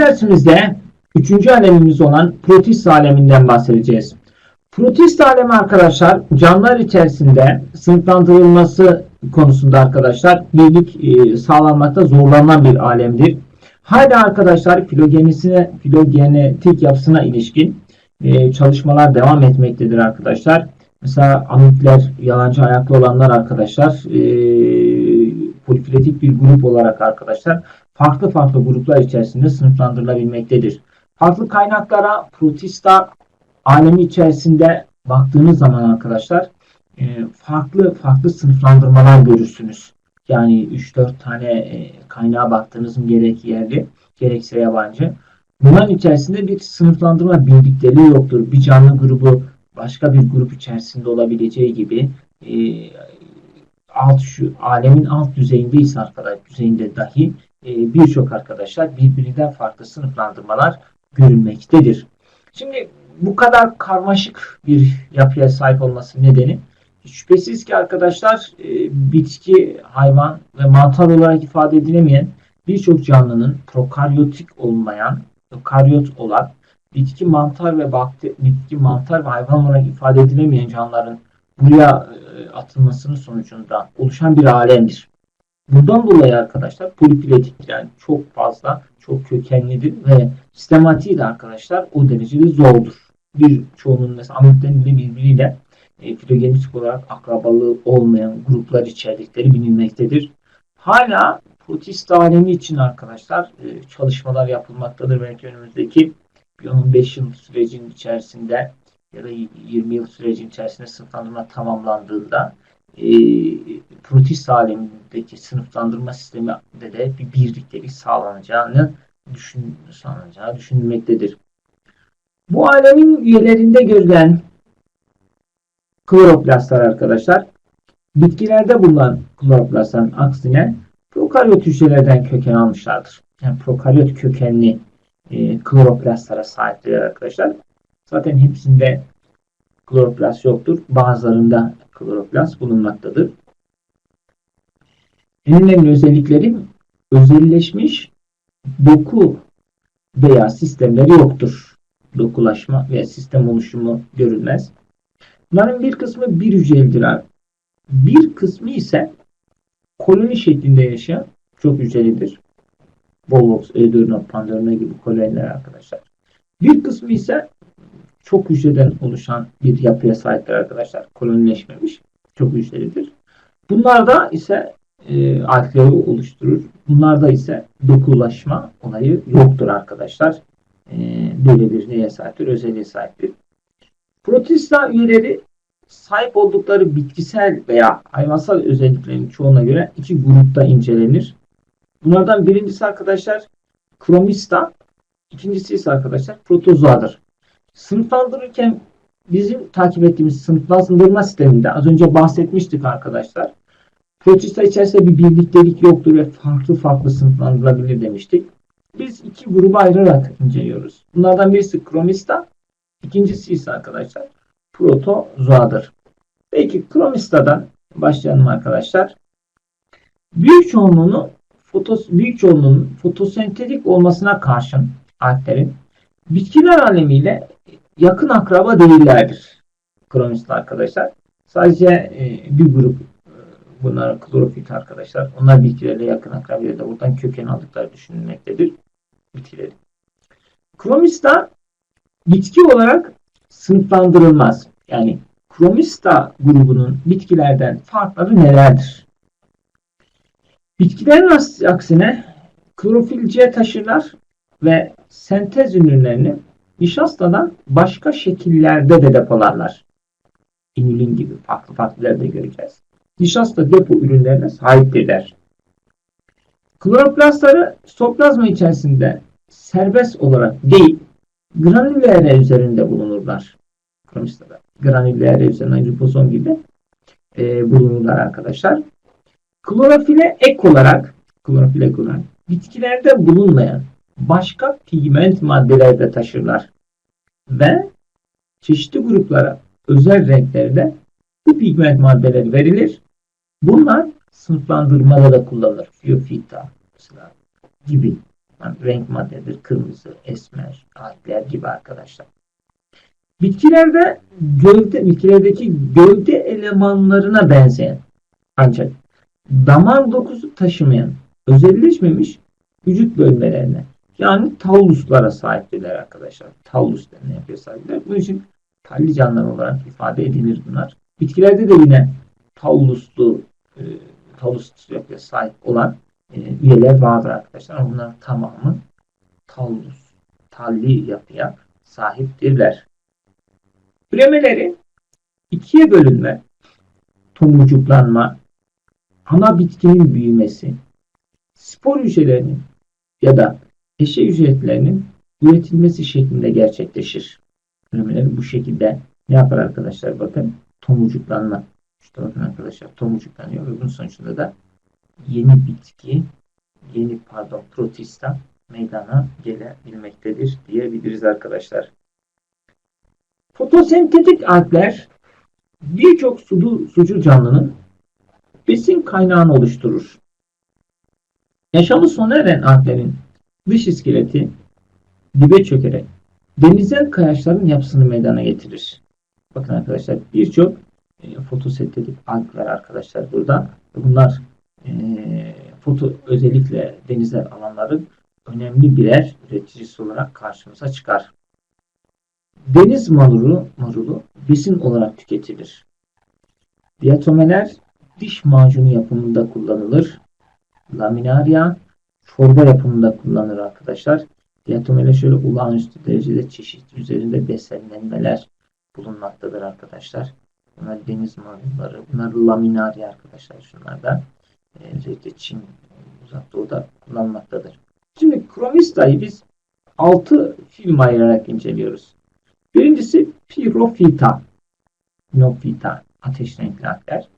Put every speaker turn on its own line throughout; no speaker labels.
dersimizde üçüncü alemimiz olan protist aleminden bahsedeceğiz. Protist alemi arkadaşlar canlılar içerisinde sınıflandırılması konusunda arkadaşlar birlik e, sağlanmakta zorlanan bir alemdir. Hala arkadaşlar filogenisine, filogenetik yapısına ilişkin e, çalışmalar devam etmektedir arkadaşlar. Mesela amitler, yalancı ayaklı olanlar arkadaşlar e, polifiletik bir grup olarak arkadaşlar farklı farklı gruplar içerisinde sınıflandırılabilmektedir. Farklı kaynaklara protista alemi içerisinde baktığınız zaman arkadaşlar e, farklı farklı sınıflandırmalar görürsünüz. Yani 3-4 tane e, kaynağa baktığınız gerek yerli gerekse yabancı. Bunların içerisinde bir sınıflandırma bildikleri yoktur. Bir canlı grubu başka bir grup içerisinde olabileceği gibi e, alt şu alemin alt düzeyindeyse arkadaş düzeyinde dahi e, birçok arkadaşlar birbirinden farklı sınıflandırmalar görülmektedir. Şimdi bu kadar karmaşık bir yapıya sahip olması nedeni şüphesiz ki arkadaşlar e, bitki, hayvan ve mantar olarak ifade edilemeyen birçok canlının prokaryotik olmayan, prokaryot olan bitki, mantar ve bakteri, bitki, mantar ve hayvan olarak ifade edilemeyen canlıların buraya e, atılmasının sonucunda oluşan bir alemdir. Bundan dolayı arkadaşlar polipiletik yani çok fazla, çok kökenlidir ve sistematiği de arkadaşlar o derecede zordur. Bir çoğunun mesela amitlerin de birbiriyle e, filogenetik olarak akrabalığı olmayan gruplar içerdikleri bilinmektedir. Hala protist alemi için arkadaşlar e, çalışmalar yapılmaktadır. Belki önümüzdeki 15 yıl sürecin içerisinde ya da 20 yıl sürecin içerisinde sınıflandırma tamamlandığında e, protist alemindeki sınıflandırma sistemi de, bir birliktelik sağlanacağını düşün, sağlanacağı düşünülmektedir. Bu alemin üyelerinde görülen kloroplastlar arkadaşlar bitkilerde bulunan kloroplastların aksine prokaryot hücrelerden köken almışlardır. Yani prokaryot kökenli e, kloroplastlara sahiptir arkadaşlar. Zaten hepsinde kloroplast yoktur. Bazılarında kloroplast bulunmaktadır. En önemli özellikleri özelleşmiş doku veya sistemleri yoktur. Dokulaşma veya sistem oluşumu görülmez. Bunların bir kısmı bir hücrelidir. Bir kısmı ise koloni şeklinde yaşayan çok hücrelidir. Volvox, Eudorna, Pandorna gibi koloniler arkadaşlar. Bir kısmı ise çok hücreden oluşan bir yapıya sahiptir arkadaşlar. Kolonileşmemiş. Çok hücrelidir. Bunlarda ise e, alkleri oluşturur. Bunlarda ise dokulaşma olayı yoktur arkadaşlar. E, böyle bir neye sahiptir? Özelliğe sahiptir. Protista üyeleri sahip oldukları bitkisel veya hayvansal özelliklerin çoğuna göre iki grupta incelenir. Bunlardan birincisi arkadaşlar kromista, ikincisi ise arkadaşlar protozoadır. Sınıflandırırken bizim takip ettiğimiz sınıflandırma sisteminde az önce bahsetmiştik arkadaşlar. Protista içerisinde bir birliktelik yoktur ve farklı farklı sınıflandırılabilir demiştik. Biz iki gruba ayırarak inceliyoruz. Bunlardan birisi kromista, ikincisi ise arkadaşlar protozoadır. Peki kromista'dan başlayalım arkadaşlar. Büyük çoğunluğunu fotos, büyük çoğunluğunun fotosentetik olmasına karşın alplerin bitkiler alemiyle yakın akraba değillerdir. Kromistler arkadaşlar. Sadece e, bir grup e, bunlar klorofit arkadaşlar. Onlar bitkilerle yakın akraba da buradan köken aldıkları düşünülmektedir. Bitkileri. Kromista bitki olarak sınıflandırılmaz. Yani kromista grubunun bitkilerden farkları nelerdir? Bitkilerin aksine klorofil C taşırlar ve sentez ürünlerini nişastadan başka şekillerde de depolarlar. İnülin gibi farklı farklı yerde göreceğiz. Nişasta depo ürünlerine sahiptirler. Kloroplastları stoplazma içerisinde serbest olarak değil, granüller üzerinde bulunurlar. Kromista'da. Granüller üzerinde ribozom gibi e, bulunurlar arkadaşlar. Klorofile ek olarak klorofile ek olarak bitkilerde bulunmayan başka pigment maddeler taşırlar. Ve çeşitli gruplara özel renklerde bu pigment maddeleri verilir. Bunlar sınıflandırmada da kullanılır. Fiofita mesela gibi yapılan renk maddedir. Kırmızı, esmer, alkler gibi arkadaşlar. Bitkilerde gövde, bitkilerdeki gövde elemanlarına benzeyen ancak damar dokusu taşımayan özelleşmemiş vücut bölmelerine yani talluslara sahiptirler arkadaşlar. Tallus denilen yapıya sahipler. Bunun için talli canlılar olarak ifade edilir bunlar. Bitkilerde de yine talluslu e, tallus yapıya sahip olan e, üyeler vardır arkadaşlar. Bunların tamamı tallus, talli yapıya sahiptirler. Üremeleri ikiye bölünme, tomurcuklanma, ana bitkinin büyümesi, spor hücrelerinin ya da eşe hücrelerinin üretilmesi şeklinde gerçekleşir. Üremeleri bu şekilde ne yapar arkadaşlar? Bakın tomurcuklanma. İşte bakın arkadaşlar tomurcuklanıyor ve bunun sonucunda da yeni bitki, yeni pardon protista meydana gelebilmektedir diyebiliriz arkadaşlar. Fotosentetik algler birçok sudu, sucu canlının besin kaynağını oluşturur. Yaşamı sona eren alglerin dış iskeleti dibe çökerek denizel kayaçların yapısını meydana getirir. Bakın arkadaşlar birçok e, fotosentetik algler arkadaşlar burada. Bunlar e, foto özellikle denizel alanların önemli birer üreticisi olarak karşımıza çıkar. Deniz marulu, marulu besin olarak tüketilir. Diatomeler diş macunu yapımında kullanılır. Laminaria çorba yapımında kullanılır arkadaşlar. Diatomeler şöyle olağanüstü derecede çeşit üzerinde desenlenmeler bulunmaktadır arkadaşlar. Bunlar deniz marulları. Bunlar laminaria arkadaşlar. Şunlar da e, özellikle Çin uzak doğuda kullanılmaktadır. Şimdi kromistayı biz 6 film ayırarak inceliyoruz. Birincisi pirofita. Nofita. Ateş renkli akler.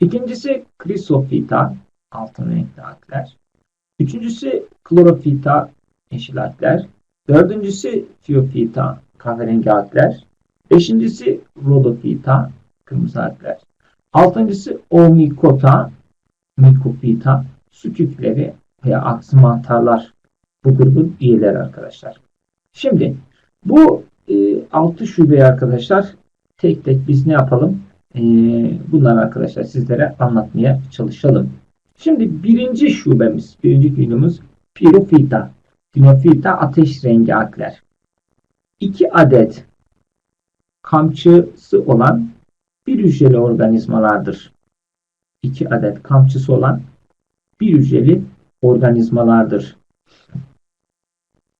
İkincisi krisofita. Altın renkli akler. Üçüncüsü klorofita. Yeşil akler. Dördüncüsü fiofita. Kahverengi akler. Beşincisi rodofita. Kırmızı akler. Altıncısı omikota. Mikofita. Su küpleri veya aksi mantarlar bu grubun üyeleri arkadaşlar. Şimdi bu e, 6 şubeyi arkadaşlar tek tek biz ne yapalım? E, bunları arkadaşlar sizlere anlatmaya çalışalım. Şimdi birinci şubemiz, birinci günümüz pirofita. Pinofita ateş rengi akler. 2 adet kamçısı olan bir hücreli organizmalardır. 2 adet kamçısı olan bir hücreli organizmalardır.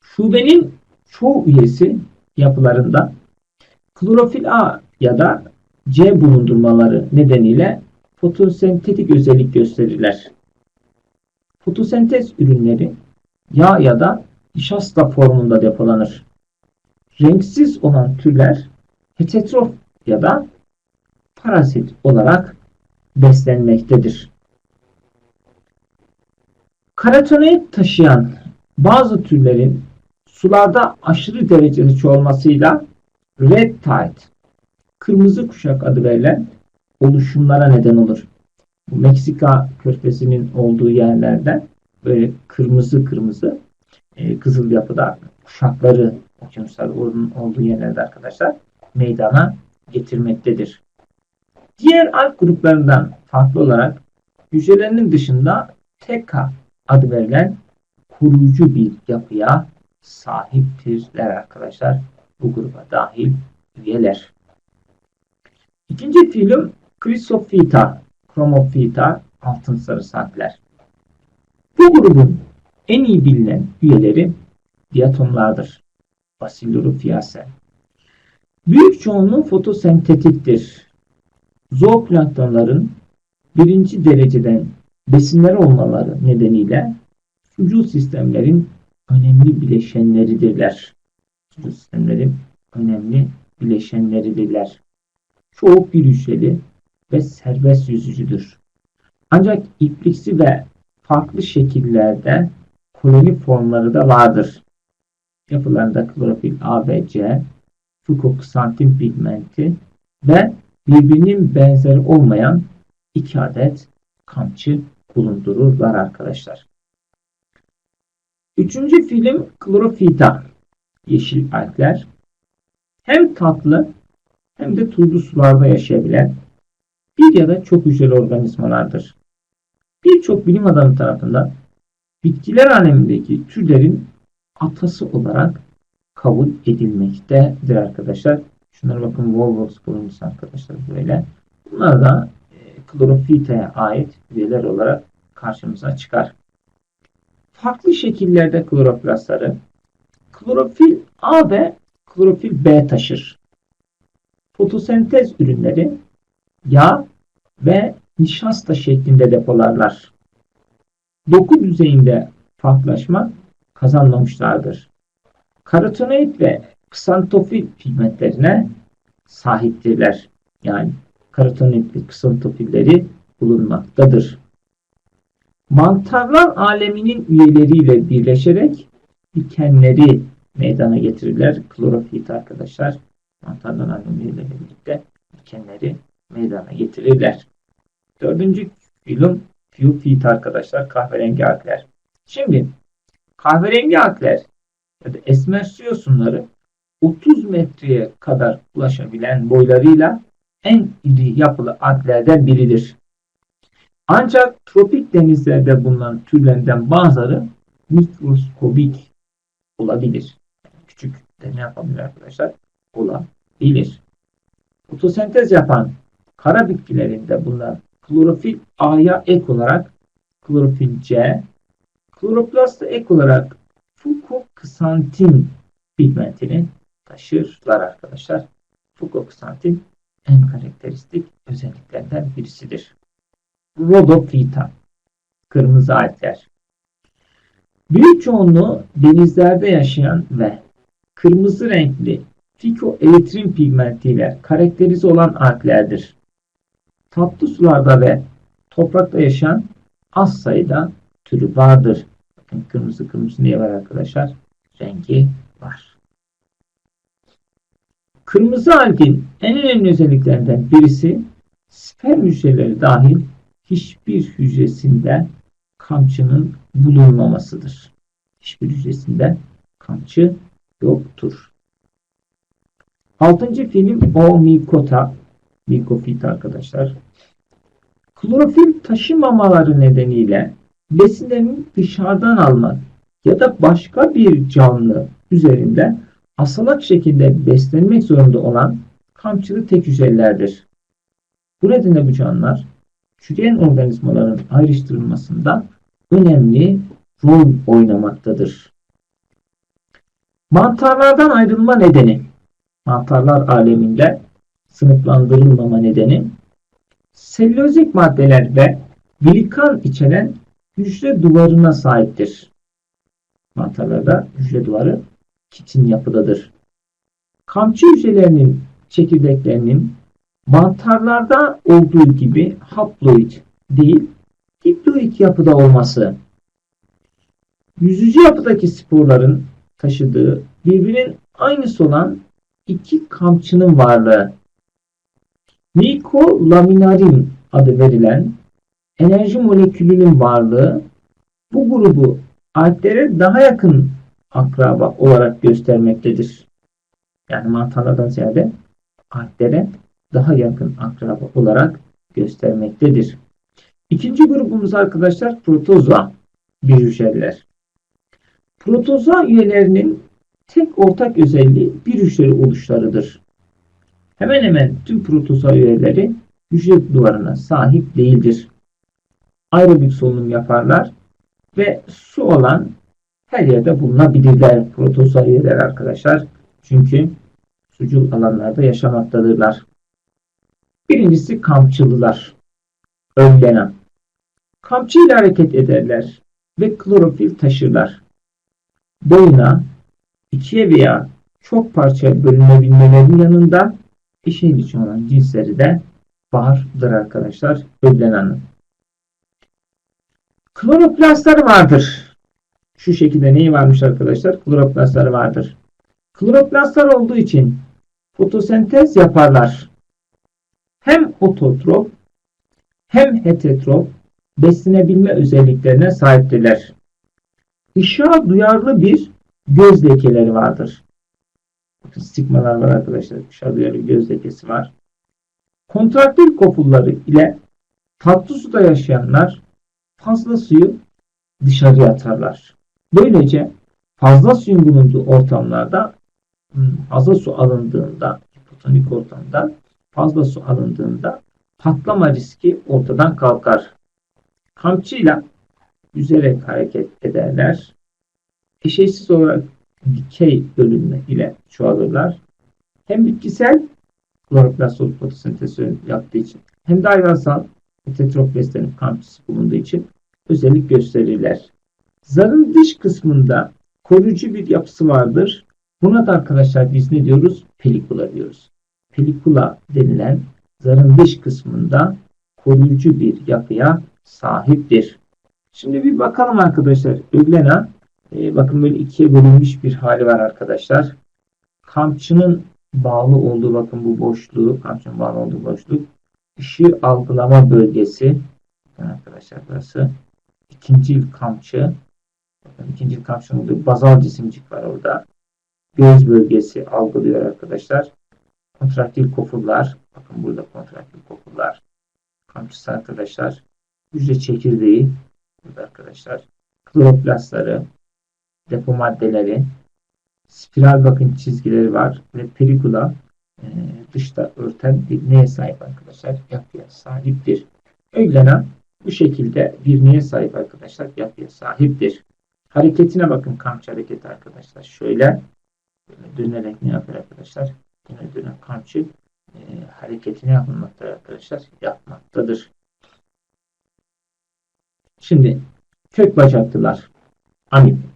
Şubenin çoğu üyesi yapılarında klorofil A ya da C bulundurmaları nedeniyle fotosentetik özellik gösterirler. Fotosentez ürünleri yağ ya da nişasta formunda depolanır. Renksiz olan türler heterotrof ya da parazit olarak beslenmektedir. Karotenoid taşıyan bazı türlerin sularda aşırı derecede çoğalmasıyla red tide, kırmızı kuşak adı verilen oluşumlara neden olur. Meksika körfezinin olduğu yerlerden böyle kırmızı kırmızı e, kızıl yapıda kuşakları okyanuslar olduğu yerlerde arkadaşlar meydana getirmektedir. Diğer alt gruplarından farklı olarak hücrelerinin dışında TK adı verilen koruyucu bir yapıya sahiptirler arkadaşlar. Bu gruba dahil üyeler. İkinci film Chrysophyta, Chromophyta, altın sarı saatler. Bu grubun en iyi bilinen üyeleri diatomlardır. Bacilloruphiaceae. Büyük çoğunluğu fotosentetiktir. Zooplanktonların birinci dereceden besinler olmaları nedeniyle sucul sistemlerin önemli bileşenleridirler. Sucul sistemlerin önemli bileşenleridirler. Çoğu bir hücreli ve serbest yüzücüdür. Ancak ipliksi ve farklı şekillerde koloni formları da vardır. Yapılarında klorofil A ve C, fukoxantin pigmenti ve birbirinin benzeri olmayan iki adet kamçı bulundururlar arkadaşlar. Üçüncü film klorofita. Yeşil algler. Hem tatlı hem de tuzlu sularda yaşayabilen bir ya da çok hücreli organizmalardır. Birçok bilim adamı tarafından bitkiler alemindeki türlerin atası olarak kabul edilmektedir arkadaşlar. Şunlara bakın Wolvox bulunmuş arkadaşlar böyle. Bunlar da e, klorofita'ya ait üyeler olarak karşımıza çıkar. Farklı şekillerde kloroplastları klorofil A ve klorofil B taşır. Fotosentez ürünleri yağ ve nişasta şeklinde depolarlar. Doku düzeyinde farklılaşma kazanmamışlardır. Karotenoid ve ksantofil pigmentlerine sahiptirler. Yani karotenoid ve ksantofilleri bulunmaktadır. Mantarlar aleminin üyeleriyle birleşerek dikenleri meydana getirirler. Klorofit arkadaşlar. Mantarlar alemleriyle birlikte dikenleri meydana getirirler. Dördüncü film Fiofit arkadaşlar. Kahverengi algler. Şimdi kahverengi algler ya da esmer su yosunları 30 metreye kadar ulaşabilen boylarıyla en iri yapılı alglerden biridir. Ancak tropik denizlerde bulunan türlerinden bazıları mikroskobik olabilir. Küçük de ne yapabilir arkadaşlar? Olabilir. Fotosentez yapan kara bitkilerinde bulunan klorofil A'ya ek olarak klorofil C, kloroplasta ek olarak fukoksantin pigmentini taşırlar arkadaşlar. Fukoksantin en karakteristik özelliklerden birisidir. Rhodophyta kırmızı algler. Büyük çoğunluğu denizlerde yaşayan ve kırmızı renkli fikoelektrin pigmentiyle karakterize olan alglerdir. Tatlı sularda ve toprakta yaşayan az sayıda türü vardır. Bakın kırmızı kırmızı niye var arkadaşlar? Rengi var. Kırmızı algin en önemli özelliklerinden birisi sperm hücreleri dahil hiçbir hücresinde kamçının bulunmamasıdır. Hiçbir hücresinde kamçı yoktur. Altıncı film O. Mikofit arkadaşlar. Klorofil taşımamaları nedeniyle besinlerini dışarıdan almak ya da başka bir canlı üzerinde asalak şekilde beslenmek zorunda olan kamçılı tek hücrelerdir. Bu nedenle bu canlılar çürüyen organizmaların ayrıştırılmasında önemli rol oynamaktadır. Mantarlardan ayrılma nedeni mantarlar aleminde sınıflandırılmama nedeni selülozik maddeler ve glikan içeren hücre duvarına sahiptir. Mantarlarda hücre duvarı kitin yapıdadır. Kamçı hücrelerinin çekirdeklerinin mantarlarda olduğu gibi haploid değil, diploid yapıda olması, yüzücü yapıdaki sporların taşıdığı birbirinin aynısı olan iki kamçının varlığı, nikolaminarin adı verilen enerji molekülünün varlığı bu grubu alplere daha yakın akraba olarak göstermektedir. Yani mantarlardan ziyade alplere daha yakın akraba olarak göstermektedir. İkinci grubumuz arkadaşlar protozoa bir hücreler. Protozoa üyelerinin tek ortak özelliği bir hücre oluşlarıdır. Hemen hemen tüm protozoa üyeleri hücre duvarına sahip değildir. Aerobik solunum yaparlar ve su olan her yerde bulunabilirler protozoa üyeler arkadaşlar. Çünkü sucul alanlarda yaşamaktadırlar. Birincisi kamçılılar. Önlenen. Kamçı ile hareket ederler ve klorofil taşırlar. Boyuna ikiye veya çok parça bölünebilmelerinin yanında eşeğin içi olan cinsleri de vardır arkadaşlar. Öblenanın. Kloroplastları vardır. Şu şekilde neyi varmış arkadaşlar? Kloroplastları vardır. Kloroplastlar olduğu için fotosentez yaparlar. Hem ototrop hem heterotrop beslenebilme özelliklerine sahiptirler. ışığa duyarlı bir göz lekeleri vardır. Stigmalar var arkadaşlar. Duyarlı bir göz lekesi var. Kontraktil kopulları ile tatlı suda yaşayanlar fazla suyu dışarıya atarlar. Böylece fazla suyun bulunduğu ortamlarda hmm, fazla su alındığında hipotonik ortamda fazla su alındığında patlama riski ortadan kalkar. Kamçıyla yüzerek hareket ederler. Eşeğsiz olarak dikey bölünme ile çoğalırlar. Hem bitkisel kloroplast olup fotosentezi yaptığı için hem de hayvansal heteroplastlerin kamçısı bulunduğu için özellik gösterirler. Zarın dış kısmında koruyucu bir yapısı vardır. Buna da arkadaşlar biz ne diyoruz? Pelikula diyoruz. Pelikula denilen zarın dış kısmında koruyucu bir yapıya sahiptir. Şimdi bir bakalım arkadaşlar. Öglena e, bakın böyle ikiye bölünmüş bir hali var arkadaşlar. Kamçının bağlı olduğu bakın bu boşluğu, kamçının bağlı olduğu boşluk ışığı algılama bölgesi. Bakın arkadaşlar burası ikinci kamçı. Bakın ikinci kamçının olduğu bazal cisimcik var orada. Göz bölgesi algılıyor arkadaşlar. Kontraktil kofullar. Bakın burada kontraktil kofullar. Kamçısı arkadaşlar. Hücre çekirdeği. Burada arkadaşlar. Kloroplastları. Depo maddeleri. Spiral bakın çizgileri var. Ve perikula e, dışta örten bir neye sahip arkadaşlar? Yapıya sahiptir. Öglena bu şekilde bir neye sahip arkadaşlar? Yapıya sahiptir. Hareketine bakın kamçı hareketi arkadaşlar. Şöyle dönerek ne yapar arkadaşlar? Döne dönen kamçı e, hareketini yapmaktadır arkadaşlar. Yapmaktadır. Şimdi kök bacaklılar. Amip.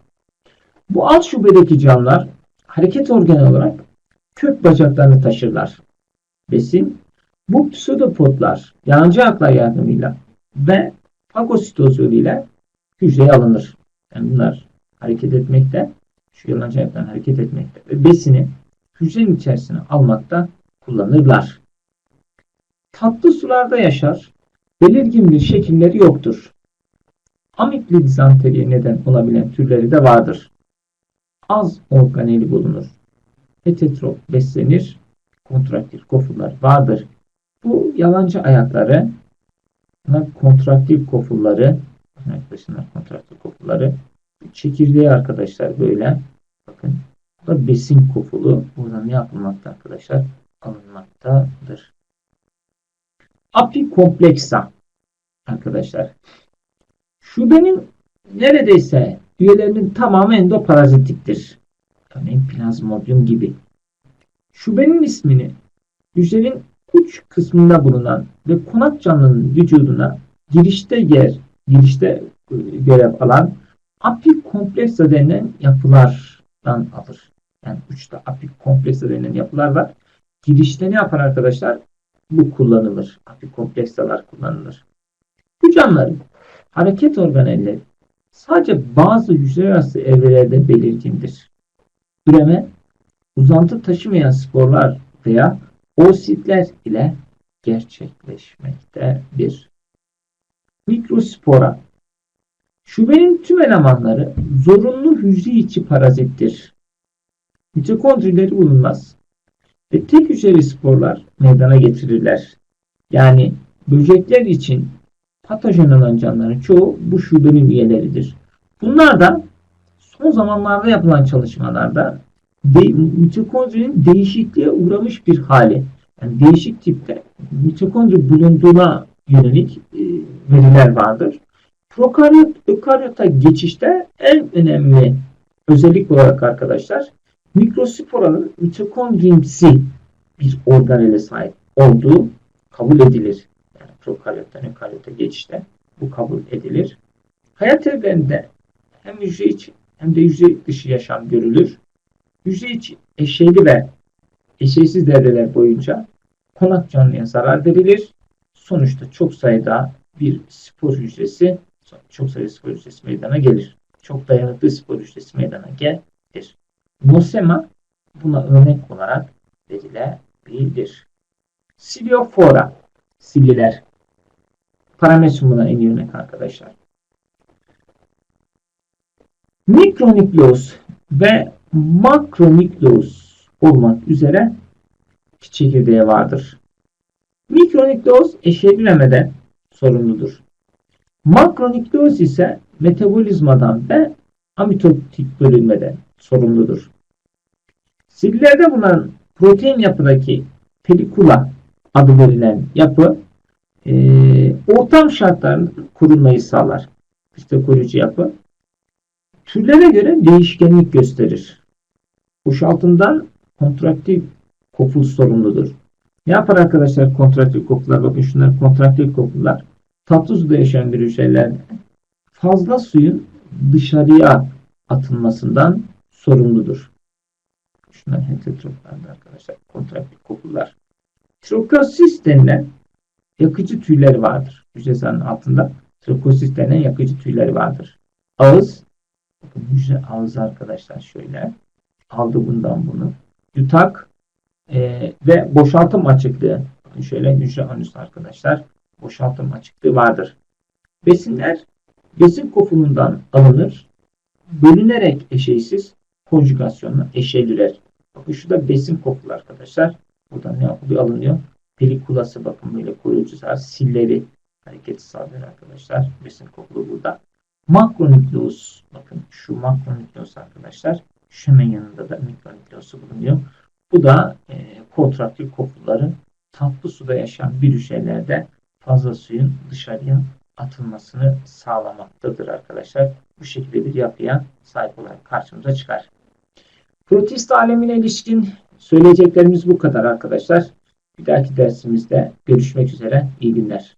Bu alt şubedeki canlılar hareket organı olarak kök bacaklarını taşırlar. Besin bu pseudopodlar yalancı aklar yardımıyla ve fagositoz yoluyla hücreye alınır. Yani bunlar hareket etmekte, şu yalancı ayaklarını hareket etmekte ve besini hücrenin içerisine almakta kullanırlar. Tatlı sularda yaşar, belirgin bir şekilleri yoktur. Amipli dizanteriye neden olabilen türleri de vardır. Az organeli bulunur. Heterotrop beslenir, kontraktil kofullar vardır. Bu yalancı ayakları kontraktil kofulları arkadaşlar kontraktil kofulları çekirdeği arkadaşlar böyle bakın bu da besin kofulu buradan ne yapılmakta arkadaşlar alınmaktadır. Apikompleksa arkadaşlar şubenin neredeyse üyelerinin tamamı endoparazitiktir. Örneğin plazmodium gibi. Şubenin ismini hücrenin uç kısmında bulunan ve konak canlının vücuduna girişte yer, girişte e, görev alan apik kompleksa denilen yapılardan alır. Yani uçta apik kompleksa denilen yapılar var. Girişte ne yapar arkadaşlar? Bu kullanılır. Apik kompleksalar kullanılır. Bu canlıların hareket organelleri sadece bazı hücre arası evrelerde belirgindir. Üreme, uzantı taşımayan sporlar veya oositler ile gerçekleşmektedir. Mikrospora Şubenin tüm elemanları zorunlu hücre içi parazittir. Mitokondrileri bulunmaz ve tek hücreli sporlar meydana getirirler. Yani böcekler için patojen olan canlıların çoğu bu şubenin üyeleridir. Bunlardan son zamanlarda yapılan çalışmalarda de, mitokondrinin değişikliğe uğramış bir hali yani değişik tipte mitokondri bulunduğuna yönelik e, veriler vardır. Prokaryot, ökaryota geçişte en önemli özellik olarak arkadaşlar mikrosporanın mitokondrimsi bir organele sahip olduğu kabul edilir. Prokaryottan ökaryota geçişte bu kabul edilir. Hayat evreninde hem hücre içi hem de hücre dışı yaşam görülür. Hücre içi eşeyli ve eşeysiz devreler boyunca konak canlıya zarar verilir. Sonuçta çok sayıda bir spor hücresi çok sayıda spor hücresi meydana gelir. Çok dayanıklı spor hücresi meydana gelir. Nosema buna örnek olarak verilebilir. Siliofora sililer. Paramesyum buna en iyi örnek arkadaşlar. Mikronükleus ve makronükleus olmak üzere çekirdeği vardır. Mikronükleus eşelemede sorumludur. Makronükleus ise metabolizmadan ve amitotik bölünmeden sorumludur. Sillerde bulunan protein yapıdaki pelikula adı verilen yapı e, ortam şartlarında korunmayı sağlar. İşte koruyucu yapı. Türlere göre değişkenlik gösterir. Boşaltımdan kontraktil kopul sorumludur. Ne yapar arkadaşlar kontraktil kopular? Bakın şunlar kontraktil kopular. Tatlı suda yaşayan bir hücrelerde fazla suyun dışarıya atılmasından sorumludur. Şunlar heterotroplardır arkadaşlar. Kontraktil kopular. Trokosis denilen yakıcı tüyleri vardır. Hücre zarının altında trokosis denen yakıcı tüyleri vardır. Ağız bakın hücre ağzı arkadaşlar şöyle aldı bundan bunu. Yutak e, ve boşaltım açıklığı. Şöyle hücre anüs arkadaşlar. Boşaltım açıklığı vardır. Besinler besin kofunundan alınır. Bölünerek eşeysiz konjugasyonla eşeliler. Bakın şu besin kopulu arkadaşlar. Burada ne yapılıyor? Alınıyor. Pelikulası bakın böyle koruyucu zar. Silleri hareket sağlıyor arkadaşlar. Besin kopulu burada. Makronükleus bakın şu makronükleus arkadaşlar. Şu hemen yanında da mikronükleosu bulunuyor. Bu da e, kontraktil kopuları tatlı suda yaşayan bir hücrelerde fazla suyun dışarıya atılmasını sağlamaktadır arkadaşlar. Bu şekilde bir yapıya sahip olarak karşımıza çıkar. Protist alemine ilişkin söyleyeceklerimiz bu kadar arkadaşlar. Bir dahaki dersimizde görüşmek üzere. İyi günler.